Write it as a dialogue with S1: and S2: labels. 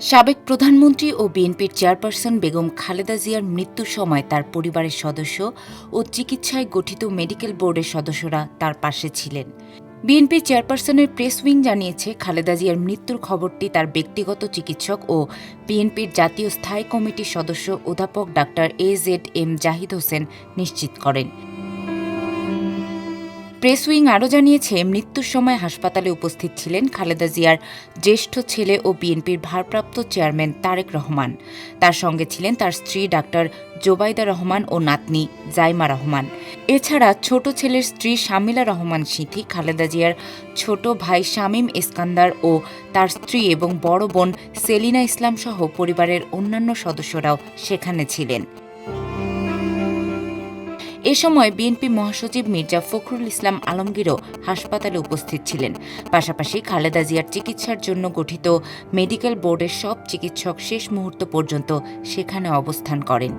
S1: সাবেক প্রধানমন্ত্রী ও বিএনপির চেয়ারপারসন বেগম খালেদা জিয়ার মৃত্যুর সময় তার পরিবারের সদস্য ও চিকিৎসায় গঠিত মেডিকেল বোর্ডের সদস্যরা তার পাশে ছিলেন। বিএনপি চেয়ারপারসনের প্রেস উইং জানিয়েছে, খালেদা জিয়ার মৃত্যুর খবরটি তার ব্যক্তিগত চিকিৎসক ও বিএনপির জাতীয় স্থায়ী কমিটির সদস্য অধ্যাপক doctor A Z M Zahid Hossain নিশ্চিত করেন। প্রেস উইং আরও জানিয়েছে, মৃত্যুর সময় হাসপাতালে উপস্থিত ছিলেন খালেদা জিয়ার জ্যেষ্ঠ ছেলে ও বিএনপির ভারপ্রাপ্ত চেয়ারম্যান তারেক রহমান। তার সঙ্গে ছিলেন তার স্ত্রী ডাক্তার জোবাইদা রহমান ও নাতনি জাইমা রহমান। এছাড়া ছোট ছেলের স্ত্রী শামিলা রহমান সিথি খালেদা জিয়ার ছোট ভাই শামীম ইস্কান্দার ও তার স্ত্রী এবং বড় বোন সেলিনা ইসলাম সহ পরিবারের অন্যান্য সদস্যরাও সেখানে ছিলেন। এ সময় বিএনপি মহাসচিব মির্জা ফখরুল ইসলাম আলমগীরও হাসপাতালে উপস্থিত ছিলেন। পাশাপাশি খালেদা জিয়ার চিকিৎসার জন্য গঠিত মেডিকেল বোর্ডের সব চিকিৎসক শেষ মুহূর্ত পর্যন্ত সেখানে অবস্থান করেন।